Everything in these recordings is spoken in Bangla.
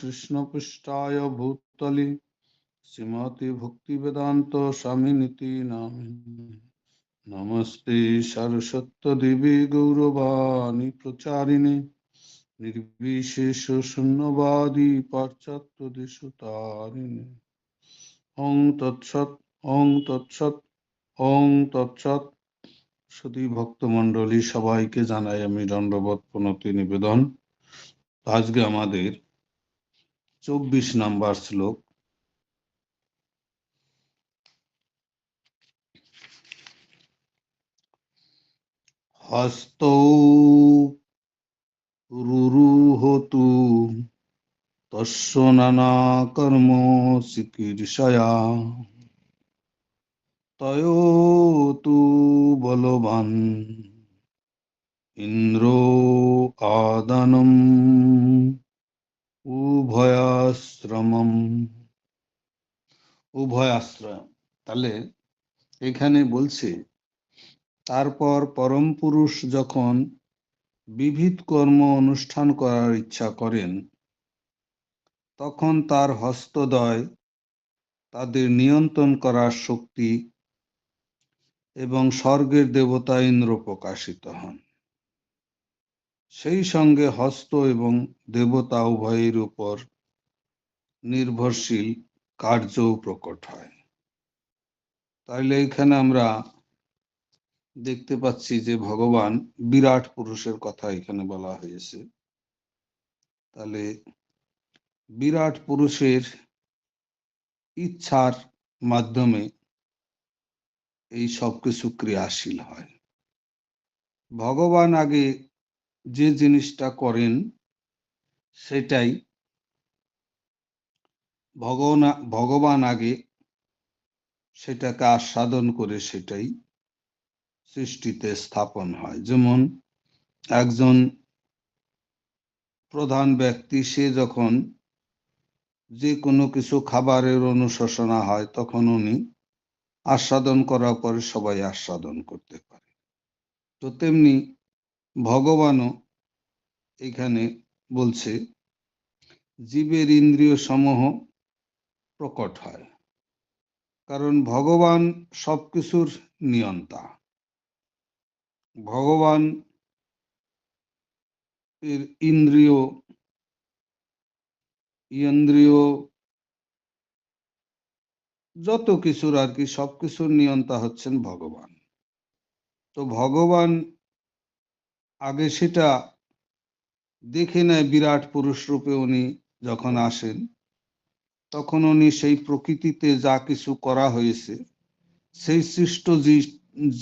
কৃষ্ণপৃষ্ঠায় ভূতলি। শ্রীমতী ভক্তিবেদান্ত স্বামীনীতি নামিনী। নমস্তে সারস্বতদেবী গৌরবাণী প্রচারিণী। নির্বিশেষ শূন্যবাদী পাশ্চাত্য দেশতারিণী। অং তৎসৎ অং তৎসৎ অং তৎসৎ। সতী ভক্তমণ্ডলী সবাইকে জানাই আমি দণ্ডবত প্রণতি নিবেদন। আজকে আমাদের চব্বিশ নাম্বার শ্লোক। হস্তৌ রুরুহতু তস্য নানা চিকিৎসয়া। তয়োতু বলবান ইন্দ্র আদানম। উভয়াশ্রমম। উভয়াশ্রম তাহলে এখানে বলছে, তারপর পরম পুরুষ যখন বিবিধ কর্ম অনুষ্ঠান করার ইচ্ছা করেন, তখন তার হস্তদয় তাদের নিয়ন্ত্রণ করার শক্তি এবং স্বর্গের দেবতা ইন্দ্র প্রকাশিত হন। সেই সঙ্গে হস্ত এবং দেবতা উভয়ের উপর নির্ভরশীল কার্যও প্রকট হয়। তাইলে এখানে আমরা দেখতে পাচ্ছি যে ভগবান বিরাট পুরুষের কথা এখানে বলা হয়েছে। তাহলে বিরাট পুরুষের ইচ্ছার মাধ্যমে এই সব কিছু ক্রিয়াশীল হয়। ভগবান আগে যে জিনিসটা করেন, সেটাই ভগবান ভগবান আগে সেটাকে আস্বাদন করে সেটাই সৃষ্টিতে স্থাপন হয়। যেমন একজন প্রধান ব্যক্তি, সে যখন যে কোনো কিছু খাবারের অনুশোচনা হয়, তখন উনি আস্বাদন করার পরে সবাই আস্বাদন করতে পারে। তো তেমনি ভগবানও এখানে বলছে, জীবের ইন্দ্রিয় সমূহ প্রকট হয়, কারণ ভগবান সবকিছুর নিয়ন্তা। ভগবান এর ইন্দ্রিয় ইন্দ্রিয় যত কিছুর আর কি সবকিছুর নিয়ন্তা হচ্ছেন ভগবান। তো ভগবান আগে সেটা দেখে নেয় বিরাট পুরুষ রূপে উনি যখন আসেন। তখন উনি সেই প্রকৃতিতে যা কিছু করা হয়েছে, সেই সৃষ্ট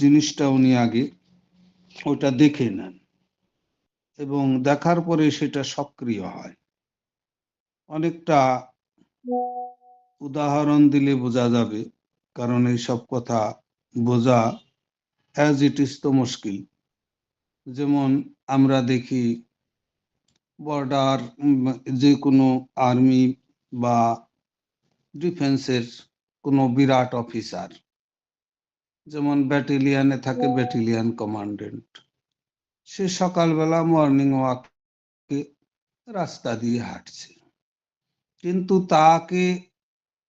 জিনিসটা উনি আগে ওটা দেখে নেন এবং দেখার পরে সেটা সক্রিয় হয়। অনেকটা উদাহরণ দিলে বোঝা যাবে, কারণ এই সব কথা বোঝা অ্যাজ ইট ইজ তো মুশকিল। যেমন আমরা দেখি বর্ডার যে কোনো আর্মি বা ডিফেন্সের কোনো বিরাট অফিসার যেমন ব্যাটেলিয়ানে থাকে ব্যাটেলিয়ান কমান্ডেন্ট সে সকালবেলা মর্নিং ওয়াকে রাস্তা দিয়ে হাঁটছে। কিন্তু তাকে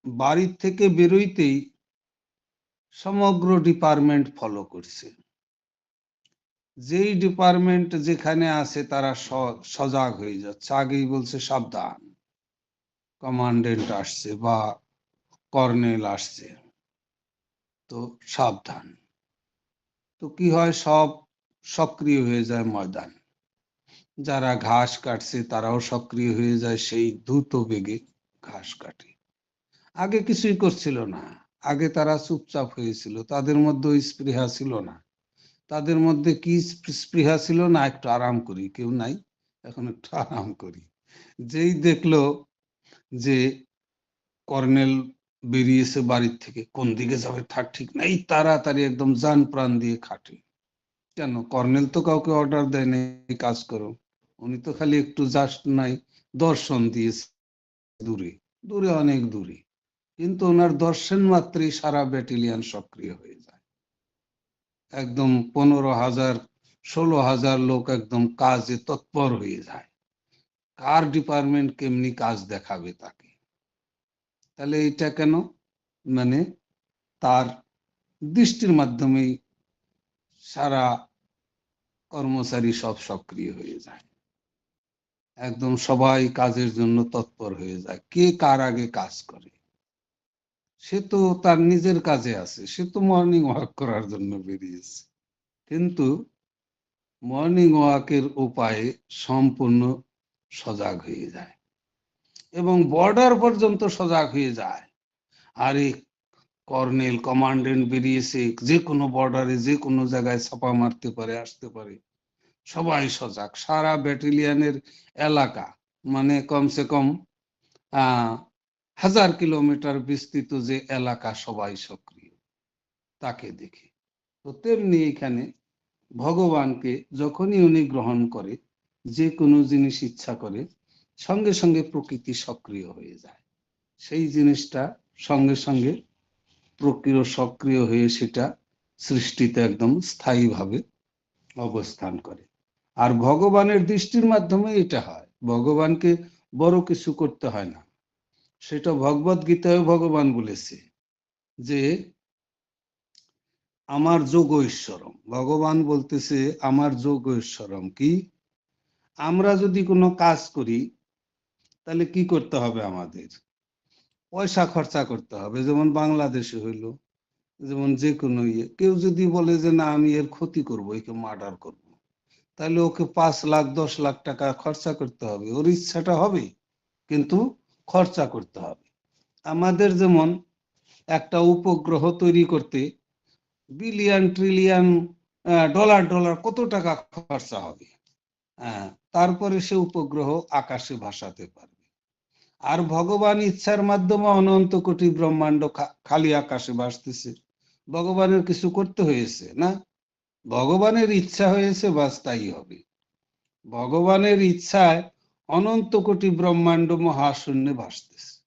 বাড়ির থেকে বেরোইতেই সমগ্র ডিপার্টমেন্ট ফলো করছে। যেই ডিপার্টমেন্ট যেখানে আছে তারা সজাগ হয়ে যাচ্ছে। আগেই বলছে সাবধান। কমান্ডেন্ট আসছে বা কর্নেল আসছে। তো সাবধান। তো কি হয়? সব সক্রিয় হয়ে যায় ময়দান। যারা ঘাস কাটছে তারাও সক্রিয় হয়ে যায় সেই দ্রুত বেগে ঘাস কাটে। আগে কিছুই করছিল না। আগে তারা চুপচাপ হয়েছিল। তাদের মধ্যে স্পৃহা ছিল না। তাদের মধ্যে কি স্পৃহা ছিল না, একটু আরাম করি, কেউ নাই, এখন একটু আরাম করি। যেই দেখল যে কর্নেল বেরিয়েছে বাড়ির থেকে, কোন দিকে যাবে, থাক, ঠিক নাই তাড়াতাড়ি একদম যান প্রাণ দিয়ে খাটে। কেন? কর্নেল তো কাউকে অর্ডার দেয় নাই কাজ করো। উনি তো খালি একটু জাস্ট নাই, দর্শন দিয়েছে দূরে দূরে অনেক দূরে। কিন্তু ওনার দর্শন মাত্রই সারা ব্যাটেলিয়ান সক্রিয় হয়ে একদম পনেরো হাজার, ষোলো হাজার লোক একদম কাজে তৎপর হয়ে যায়। কার ডিপার্টমেন্ট কেমনি কাজ দেখাবে তাকে? তাহলে এটা কেন? মানে তার দৃষ্টির মাধ্যমেই সারা কর্মচারী সব সক্রিয় হয়ে যায়। একদম সবাই কাজের জন্য তৎপর হয়ে যায়। কে কার আগে কাজ করে? সে তো তার নিজের কাজে আছে, সে তো মর্নিং ওয়াক করার জন্য বেরিয়েছে। কিন্তু মর্নিং ওয়াকের উপায়ে সম্পূর্ণ সজাগ হয়ে যায় এবং বর্ডার পর্যন্ত সজাগ হয়ে যায়। আরে, কর্নেল কমান্ডেন্ট বেরিয়েছে, যে কোনো বর্ডারে যে কোনো জায়গায় ছাপা মারতে পারে, আসতে পারে। সবাই সজাগ, সারা ব্যাটালিয়ানের এলাকা মানে কমসে কম, আহ হাজার কিলোমিটার বিস্তৃত যে এলাকা সবাই সক্রিয়, তাকে দেখে। তো তেমনি এখানে ভগবানকে যখনই উনি গ্রহণ করে, যে কোনো জিনিস ইচ্ছা করে, সঙ্গে সঙ্গে প্রকৃতি সক্রিয় হয়ে যায়। সেই জিনিসটা সঙ্গে সঙ্গে প্রকৃতি সক্রিয় হয়ে সেটা সৃষ্টিতে একদম স্থায়ীভাবে অবস্থান করে। আর ভগবানের দৃষ্টির মাধ্যমে এটা হয়। ভগবানকে বড় কিছু করতে হয় না। সেটা ভগবত গীতায় ভগবান বলেছে যে, আমার যোগ ঈশ্বরম ভগবান বলতেছে, আমার যোগ ঈশ্বরম কি? আমরা যদি কোনো কাজ করি, তাহলে কি করতে হবে আমাদের? পয়সা খরচা করতে হবে। যেমন বাংলাদেশে হইল, যেমন যে কোনো ইয়ে। কেউ যদি বলে যে, না, আমি এর ক্ষতি করব, একে মার্ডার করব। তাহলে ওকে পাঁচ লাখ, দশ লাখ টাকা খরচা করতে হবে। ওর ইচ্ছাটা হবে, কিন্তু খরচা করতে হবে। আমাদের যেমন একটা উপগ্রহ তৈরি করতে বিলিয়ন ট্রিলিয়ন ডলার ডলার কত টাকা খরচা হবে? হ্যাঁ তারপরে সে উপগ্রহ আকাশে ভাসাতে পারবে। আর ভগবান ইচ্ছার মাধ্যমে অনন্ত কোটি ব্রহ্মাণ্ড খালি আকাশে ভাসতেছে। ভগবানের কিছু করতে হয়েছে, না? ভগবানের ইচ্ছা হয়েছে বাস তাই হবে। ভগবানের ইচ্ছায় অনন্ত কোটি ব্রহ্মাণ্ড মহাশূন্যে ভাসতেছে।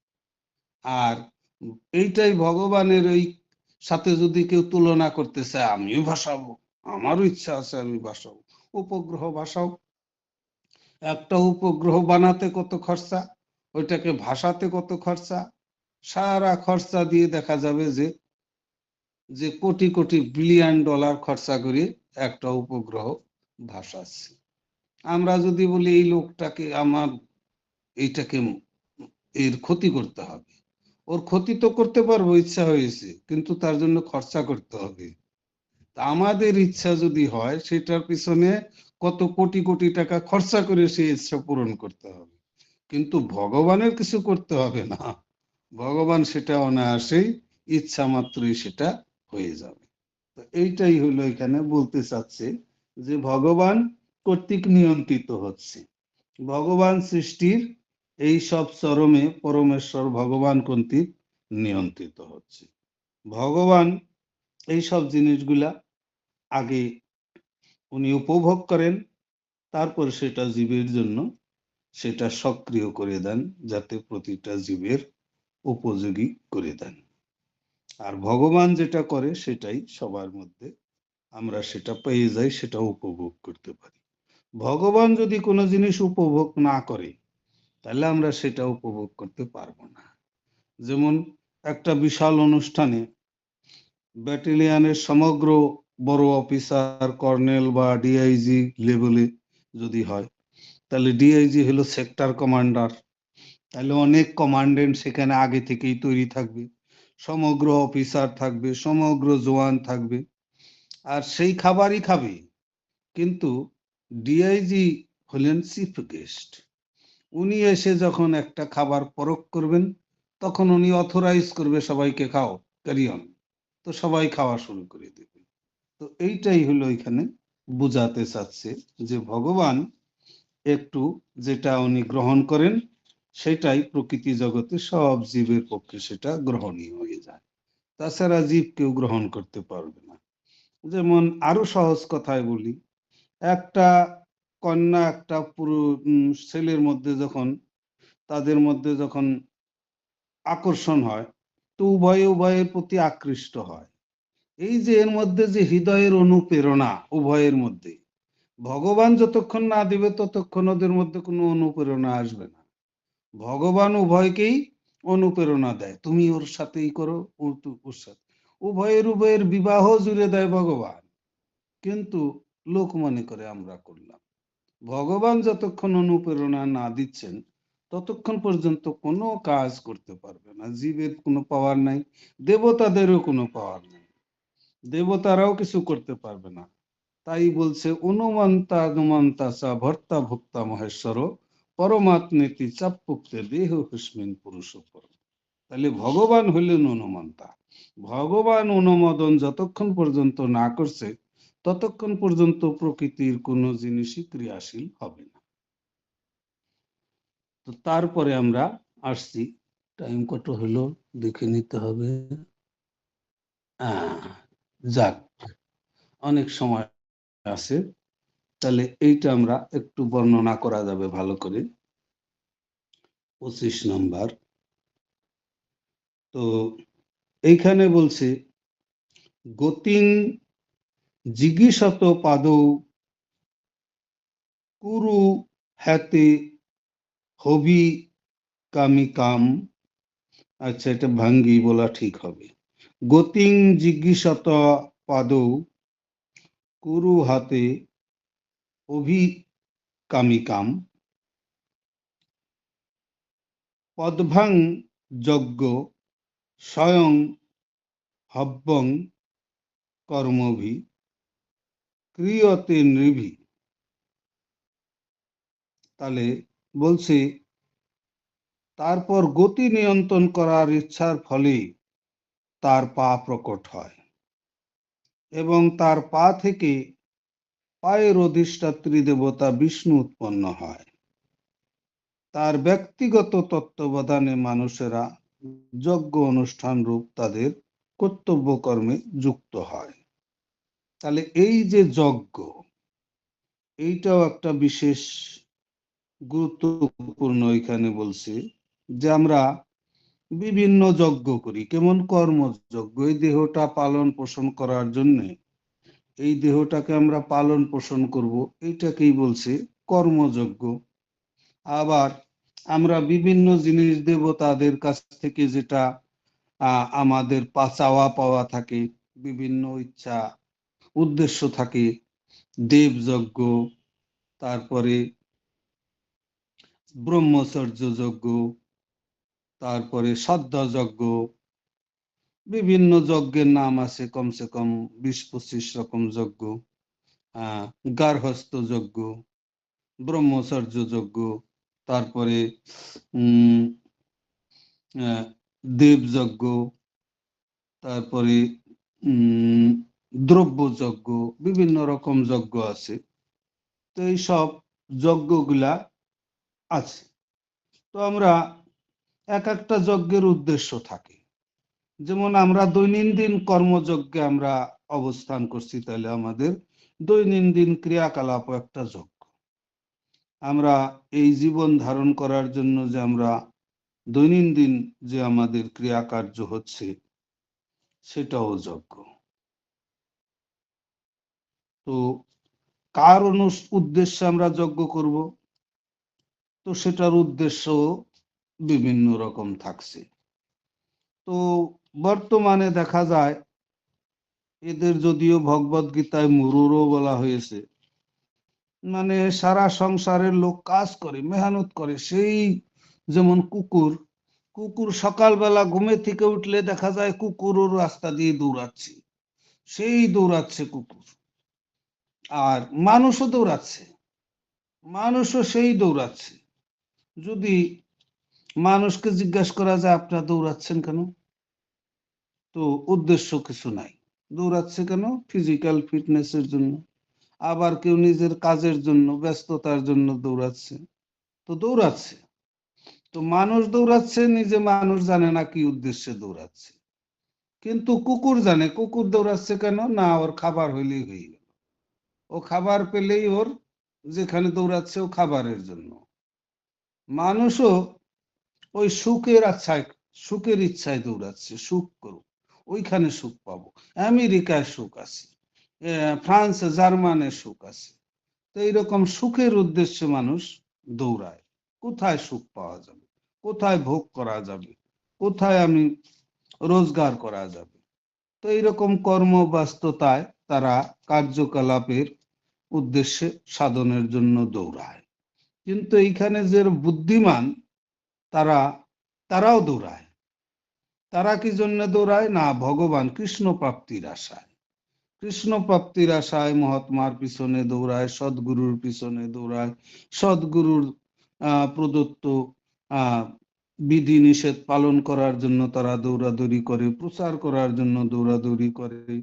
আর এইটাই ভগবানের ওই সাথে যদি কেউ তুলনা করতে চায়, আমিও ভাসাবো, আমারও ইচ্ছা আছে আমি ভাসাবো। উপগ্রহ ভাসাও। একটা উপগ্রহ বানাতে কত খরচা, ওইটাকে ভাসাতে কত খরচা, সারা খরচা দিয়ে দেখা যাবে যে যে কোটি কোটি বিলিয়ন ডলার খরচা করে একটা উপগ্রহ ভাসাচ্ছে। আমরা যদি বলি এই লোকটাকে আমার এইটাকে এর ক্ষতি করতে হবে। ওর ক্ষতি তো করতে পারব, ইচ্ছা হয়েছে, কিন্তু তার জন্য খরচা করতে হবে। আমাদের ইচ্ছা যদি হয়, সেটার পিছনে কত কোটি কোটি টাকা খরচা করে সেই ইচ্ছা পূরণ করতে হবে। কিন্তু ভগবানের কিছু করতে হবে না। ভগবান সেটা অনায়াসেই ইচ্ছা মাত্রই সেটা হয়ে যাবে। তো এইটাই হলো এখানে বলতে চাচ্ছে যে ভগবান কর্তৃক নিয়ন্ত্রিত হচ্ছে। ভগবান সৃষ্টির এই সব চরমে পরমেশ্বর ভগবান কর্তৃক নিয়ন্ত্রিত হচ্ছে। ভগবান এই সব জিনিসগুলা আগে উনি উপভোগ করেন, তারপর সেটা জীবের জন্য সেটা সক্রিয় করে দেন, যাতে প্রতিটা জীবের উপযোগী করে দেন। আর ভগবান যেটা করে সেটাই সবার মধ্যে আমরা সেটা পেয়ে যাই, সেটা উপভোগ করতে পারি। ভগবান যদি কোনো জিনিস উপভোগ না করে, তাহলে আমরা সেটা উপভোগ করতে পারব না। যেমন একটা বিশাল অনুষ্ঠানে ব্যাটালিয়ানের সমগ্র বড় অফিসার, কর্নেল বা ডিআইজি লেভেলে যদি হয়, তাহলে ডিআইজি হলো সেক্টর কমান্ডার তাহলে অনেক কমান্ডেন্ট সেখানে আগে থেকেই তৈরি থাকবে। সমগ্র অফিসার থাকবে, সমগ্র জওয়ান থাকবে। আর সেই খাবারই খাবে। কিন্তু ডিআইজি হলেন চিফ গেস্ট উনি এসে যখন একটা খাবার পরক করবেন, তখন উনি অথরাইজ করবে সবাইকে খাও ক্যারিয়ন তো সবাই খাওয়া শুরু করে দেবে। তো এইটাই হলো এখানে বুঝাতে চাচ্ছে যে ভগবান একটু যেটা উনি গ্রহণ করেন, সেটাই প্রকৃতি জগতে সব জীবের পক্ষে সেটা গ্রহণীয় হয়ে যায়। তাছাড়া জীব কেউ গ্রহণ করতে পারবে না। যেমন আরও সহজ কথায় বলি একটা কন্যা, একটা পুরো ছেলের মধ্যে যখন, তাদের মধ্যে যখন আকর্ষণ হয়, তো উভয়ে উভয়ের প্রতি আকৃষ্ট হয়। এই যে এর মধ্যে যে হৃদয়ের অনুপ্রেরণা উভয়ের মধ্যে, ভগবান যতক্ষণ না দিবে ততক্ষণ ওদের মধ্যে কোনো অনুপ্রেরণা আসবে না। ভগবান উভয়কেই অনুপ্রেরণা দেয়, তুমি ওর সাথেই করো ওর সাথে। উভয়ের উভয়ের বিবাহ জুড়ে দেয় ভগবান। কিন্তু লোক মনে করে আমরা করলাম। ভগবান যতক্ষণ অনুপ্রেরণা না দিচ্ছেন, ততক্ষণ পর্যন্ত কোনো কাজ করতে পারবে না। জীবের কোনো পাওয়ার নাই, দেবতাদেরও কোনো পাওয়ার নেই। দেবতারাও কিছু করতে পারবে না। তাই বলছে অনুমন্তা অনুমন্তা চা ভর্তা ভোক্তা মহেশ্বর, পরমাত্মেতি চাপুক্তে দেহ হুসমিন পুরুষ তাহলে ভগবান হইলেন অনুমন্তা। ভগবান অনুমোদন যতক্ষণ পর্যন্ত না করছে ততক্ষণ পর্যন্ত প্রকৃতির কোনো জিনিসই ক্রিয়াশীল হবে না। তো তারপরে আমরা আসছি। টাইম কত হলো? দেখে নিতে হবে। যাক, অনেক সময় আছে। তাহলে এইটা আমরা একটু বর্ণনা করা যাবে ভালো করে। পঁচিশ নম্বর। তো এইখানে বলছে, গতিং জিজ্ঞিসত পাদৌ, কুরু হাতে হবি কামিকাম আচ্ছা এটা ভাঙ্গি বলা ঠিক হবে। গতিং জিজ্ঞিসত পাদৌ, কুরু হাতে অভি কামিকাম পদভাং যজ্ঞ, স্বয়ং হব্বং কর্মভি। ক্রিয়তে নৃভি তাহলে বলছে, তারপর গতি নিয়ন্ত্রণ করার ইচ্ছার ফলে তার পা প্রকট হয় এবং তার পা থেকে পায়ের অধিষ্ঠাত্রী দেবতা বিষ্ণু উৎপন্ন হয়। তার ব্যক্তিগত তত্ত্বাবধানে মানুষেরা যজ্ঞ অনুষ্ঠান রূপ তাদের কর্তব্য কর্মে যুক্ত হয়। তাহলে এই যে যজ্ঞ, এইটাও একটা বিশেষ গুরুত্বপূর্ণ এখানে বলছে যে আমরা বিভিন্ন যজ্ঞ করি। কেমন কর্মযজ্ঞ? এই দেহটা পালন পোষণ করার জন্যে এই দেহটাকে আমরা পালন পোষণ করব, এইটাকেই বলছে কর্মযজ্ঞ। আবার আমরা বিভিন্ন জিনিস দেব তাদের কাছ থেকে যেটা আমাদের পা- চাওয়া পাওয়া থাকে, বিভিন্ন ইচ্ছা উদ্দেশ্য থাকে। দেবযজ্ঞ তারপরে ব্রহ্মচর্য যজ্ঞ, তারপরে যজ্ঞ। বিভিন্ন যজ্ঞের নাম আছে, কমসে কম বিশ পঁচিশ রকম যজ্ঞ। গার্হস্থ যজ্ঞ, ব্রহ্মচর্য যজ্ঞ, তারপরে দেবযজ্ঞ তারপরে দ্রব্য যজ্ঞ বিভিন্ন রকম যজ্ঞ আছে। তো এই সব যজ্ঞগুলা আছে। তো আমরা এক একটা যজ্ঞের উদ্দেশ্য থাকে। যেমন আমরা দৈনন্দিন কর্মযজ্ঞে আমরা অবস্থান করছি, তাহলে আমাদের দৈনন্দিন ক্রিয়াকলাপ একটা যজ্ঞ। আমরা এই জীবন ধারণ করার জন্য যে আমরা দৈনন্দিন যে আমাদের ক্রিয়াকার্য হচ্ছে, সেটাও যজ্ঞ। তো কার উদ্দেশ্যে আমরা যজ্ঞ করব? তো সেটার উদ্দেশ্য বিভিন্ন রকম থাকছে। তো বর্তমানে দেখা যায়, এদের যদিও ভগবত গীতায় মুরুরও বলা হয়েছে মানে সারা সংসারের লোক কাজ করে, মেহনত করে, সেই যেমন কুকুর কুকুর সকালবেলা ঘুমে থেকে উঠলে দেখা যায় কুকুরও রাস্তা দিয়ে দৌড়াচ্ছে, সেই দৌড়াচ্ছে কুকুর। আর মানুষও দৌড়াচ্ছে, মানুষও সেই দৌড়াচ্ছে। যদি মানুষকে জিজ্ঞাসা করা যায়, আপনারা দৌড়াচ্ছেন কেন? তো উদ্দেশ্য কিছু নাই। দৌড়াচ্ছে কেন? ফিজিক্যাল ফিটনেসের জন্য। আবার কেউ নিজের কাজের জন্য, ব্যস্ততার জন্য দৌড়াচ্ছে। তো দৌড়াচ্ছে। তো মানুষ দৌড়াচ্ছে, নিজে মানুষ জানে না কি উদ্দেশ্যে দৌড়াচ্ছে। কিন্তু কুকুর জানে, কুকুর দৌড়াচ্ছে কেন? না, ওর খাবার হইলেই গেল ও খাবার পেলেই ওর যেখানে দৌড়াচ্ছে ও খাবারের জন্য। মানুষও ওই সুখের আচ্ছায়, সুখের ইচ্ছায় দৌড়াচ্ছে, সুখ করুক। ওইখানে সুখ পাবো। আমেরিকায় সুখ আছে ফ্রান্সে, জার্মানে সুখ আছে। তো এইরকম সুখের উদ্দেশ্যে মানুষ দৌড়ায়। কোথায় সুখ পাওয়া যাবে? কোথায় ভোগ করা যাবে? কোথায় আমি রোজগার করা যাবে? তো এইরকম কর্মব্যস্ততায় তারা কার্যকলাপের উদ্দেশ্যে সাধনের জন্য দৌড়ায়। কিন্তু এইখানে যে বুদ্ধিমান, তারা, তারাও দৌড়ায়। তারা কি জন্য দৌড়ায়? না, ভগবান কৃষ্ণ প্রাপ্তির আশায়। কৃষ্ণ প্রাপ্তির আশায় মহাত্মার পিছনে দৌড়ায়, সদ্গুরুর পিছনে দৌড়ায়। সদ্গুরুর প্রদত্ত বিধি নিষেধ পালন করার জন্য তারা দৌড়াদৌড়ি করে, প্রচার করার জন্য দৌড়াদৌড়ি করে।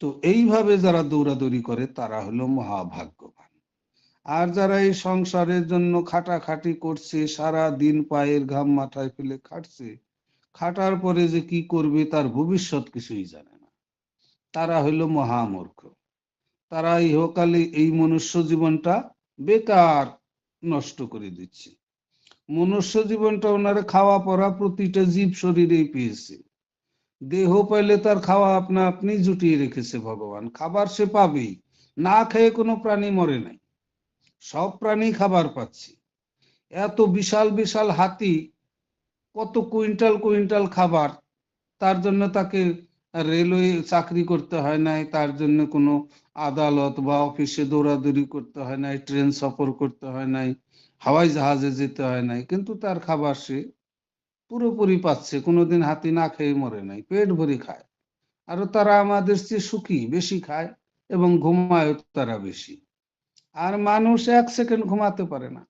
তো এইভাবে যারা দৌড়াদৌড়ি করে, তারা হলো মহাভাগ্যবান। আর যারা এই সংসারের জন্য খাটাখাটি করছে, সারা দিন পায়ের ঘাম মাথায় ফেলে খাটছে, খাটার পরে যে কি করবে তার ভবিষ্যৎ কিছুই জানে না। তারা হইল মহামূর্খ। তারা ইহকালে এই মনুষ্য জীবনটা বেকার নষ্ট করে দিচ্ছে। মনুষ্য জীবনটা ওনারা খাওয়া পড়া প্রতিটা জীব শরীরেই পেয়েছে। দেহ পাইলে তার খাওয়া আপনা আপনি জুটিয়ে রেখেছে ভগবান, খাবার সে পাবেই, না খেয়ে কোনো প্রাণী মরে নাই। সব প্রাণী খাবার পাচ্ছে। এত বিশাল বিশাল হাতি, কত কুইন্টাল কুইন্টাল খাবার, তার জন্য তাকে রেলওয়ে চাকরি করতে হয় নাই, তার জন্য কোনো আদালত বা অফিসে দৌড়াদৌড়ি করতে হয় নাই, ট্রেন সফর করতে হয় নাই, হাওয়াই জাহাজে যেতে হয় নাই, কিন্তু তার খাবার সে পুরোপুরি পাচ্ছে, কোনোদিন হাতি না খেয়ে মরে নাই, পেট ভরে খায়। আরও তারা আমাদের চেয়ে সুখী, বেশি খায় এবং ঘুমায় তারা বেশি। আর মানুষ এক সেকেন্ড ঘুমাতে পারে না।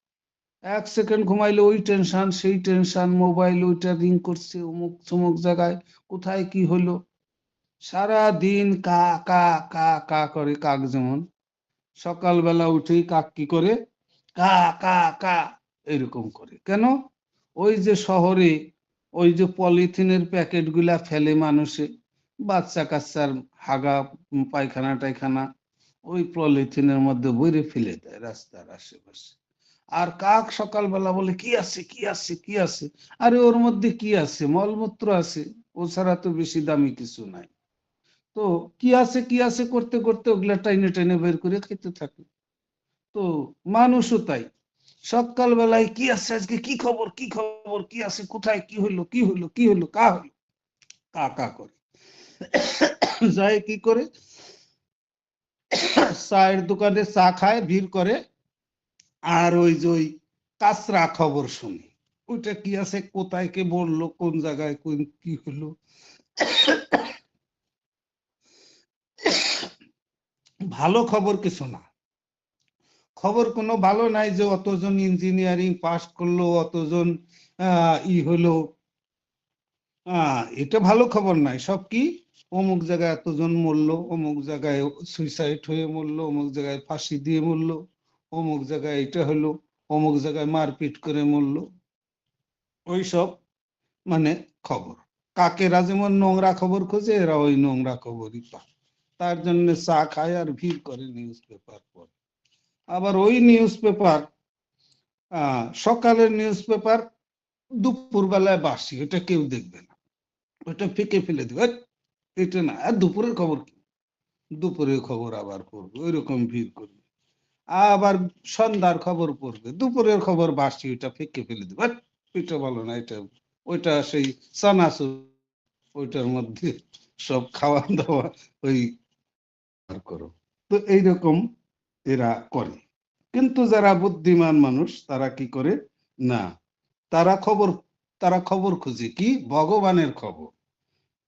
এক সেকেন্ড ঘুমাইলে ওই টেনশন, সেই টেনশন, মোবাইল ওইটা রিং করছে অমুক চমুক জায়গায়, কোথায় কি হলো? সারা দিন কা কা কা কা করে কাক যেমন। সকালবেলা উঠেই কাক কি করে? কা কা কা, এরকম করে। কেন? ওই যে শহরে ওই যে পলিথিনের প্যাকেটগুলা ফেলে মানুষে বাচ্চা কাচ্চার হাগা পায়খানা টাইখানা ওই পলিথিনের মধ্যে বইরে ফেলে দেয় রাস্তার আশেপাশে। আর কাক সকালবেলা বলে, কি আছে কি আছে কি আছে? আরে ওর মধ্যে কি আছে? মলমূত্র আছে। ও ছাড়া তো বেশি দামি কিছু নাই। তো কি আছে কি আছে করতে করতে ওগুলা টাইনে টাইনে বের করে খেতে থাকে। তো মানুষও তাই। সকাল বেলায় কি আছে আজকে? কি খবর? কি খবর? কি আছে? কোথায়? কি হইল? কি হইল? কি হইল? কা হইল? কা কা করে। যায় কি করে? চায়ের দোকানে চা খায়, ভিড় করে। আর ওই যে ওই কাঁচরা খবর শুনি। ওইটা কি আছে? কোথায় কে বলল? কোন জায়গায় কোন কি হলো ভালো খবর কিছু না। খবর কোনো ভালো নাই যে অতজন ইঞ্জিনিয়ারিং পাস করল, অতজন ই হলো। এটা ভালো খবর নাই। সব কি? অমুক জায়গায় এতজন মরলো, অমুক জায়গায় সুইসাইড হয়ে মরলো, অমুক জায়গায় ফাঁসি দিয়ে মরলো, অমুক জায়গায় এটা হলো, অমুক জায়গায় মারপিট করে মরলো। ওইসব মানে খবর। কাকেরা যেমন নোংরা খবর খোঁজে? এরা ওই নোংরা খবরই পায়। তার জন্য চা খায় আর ভিড় করে নিউজ পেপার পড়ে। আবার ওই নিউজ পেপার সকালের নিউজ পেপার দুপুর বেলায় বাসি, ওটা কেউ দেখবে না। ওটা ফেঁকে ফেলে দেবে এটা না, আর দুপুরের খবর কি? দুপুরের খবর আবার পড়বে ওই রকম ভিড় করবে। আবার সন্ধ্যার খবর পড়বে, দুপুরের খবর বাসি, ওইটা ফেঁকে ফেলে দেবে এটা বলো না, এটা, ওইটা সেই চানাচুর ওইটার মধ্যে সব খাওয়া দাওয়া, ওই করো। তো এইরকম এরা করে। কিন্তু যারা বুদ্ধিমান মানুষ, তারা কি করে? না। তারা খবর তারা খবর খুঁজে কি? ভগবানের খবর।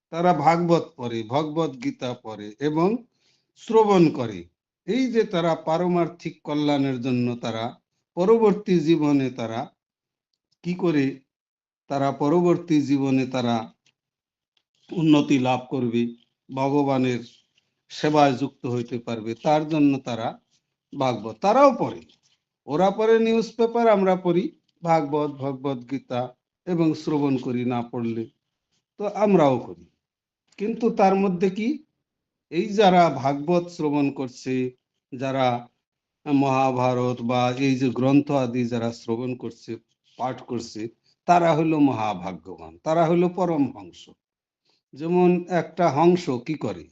তারা ভাগবত পড়ে, ভগবত গীতা পড়ে এবং শ্রবণ করে। এই যে তারা পারমার্থিক কল্যাণের জন্য তারা পরবর্তী জীবনে তারা কি করে? তারা পরবর্তী জীবনে তারা উন্নতি লাভ করবে, ভগবানের সেবায় যুক্ত হইতে পারবে। তার জন্য তারা ভাগবত, তারাও পড়ে। ওরা পরে নিউজ পেপার আমরা পড়ি ভাগবত, ভগবত গীতা এবং শ্রবণ করি না পড়লে তো আমরাও করি। কিন্তু তার মধ্যে কি? এই যারা ভাগবত শ্রবণ করছে, যারা মহাভারত বা এই যে গ্রন্থ আদি যারা শ্রবণ করছে, পাঠ করছে, তারা হলো মহাভাগ্যবান, তারা হলো পরম হংস। যেমন একটা হংস কি করে?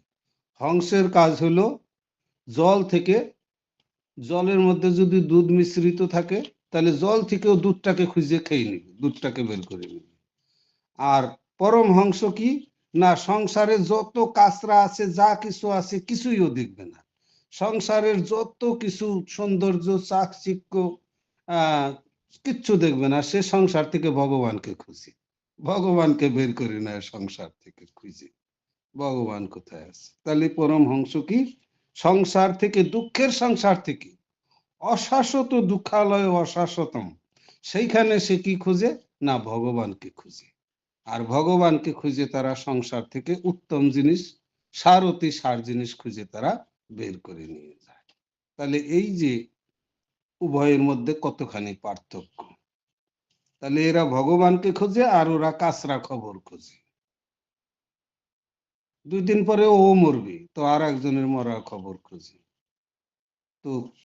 হংসের কাজ হলো জল থেকে জলের মধ্যে যদি দুধ মিশ্রিত থাকে, তাহলে জল থেকেও দুধটাকে খুঁজে খেয়ে নিবে, দুধটাকে বের করে নিবে। আর পরমহংস কি? না, সংসারে যত কাঁচরা আছে, যা কিছু আছে কিছুই ও দেখবে না। সংসারের যত কিছু সৌন্দর্য, চাকচিক্য কিচ্ছু দেখবে না, সে সংসার থেকে ভগবানকে খুঁজে। ভগবানকে বের করে নেয় সংসার থেকে খুঁজে। ভগবান কোথায় আছে? তাহলে পরমহংস কি? সংসার থেকে, দুঃখের সংসার থেকে। অশাশ্বত দুঃখালয় অশাশ্বতম সেইখানে সে কি খুঁজে? না, ভগবানকে খুঁজে। আর ভগবানকে খুঁজে তারা সংসার থেকে উত্তম জিনিস সারতি সার জিনিস খুঁজে তারা বের করে নিয়ে যায়। তাহলে এই যে উভয়ের মধ্যে কতখানি পার্থক্য? তাহলে এরা ভগবানকে খোঁজে আর ওরা কাঁচরা খবর খোঁজে। দুই দিন পরে ও মরবে তো আর একজনের মরার খবর খুঁজি। তো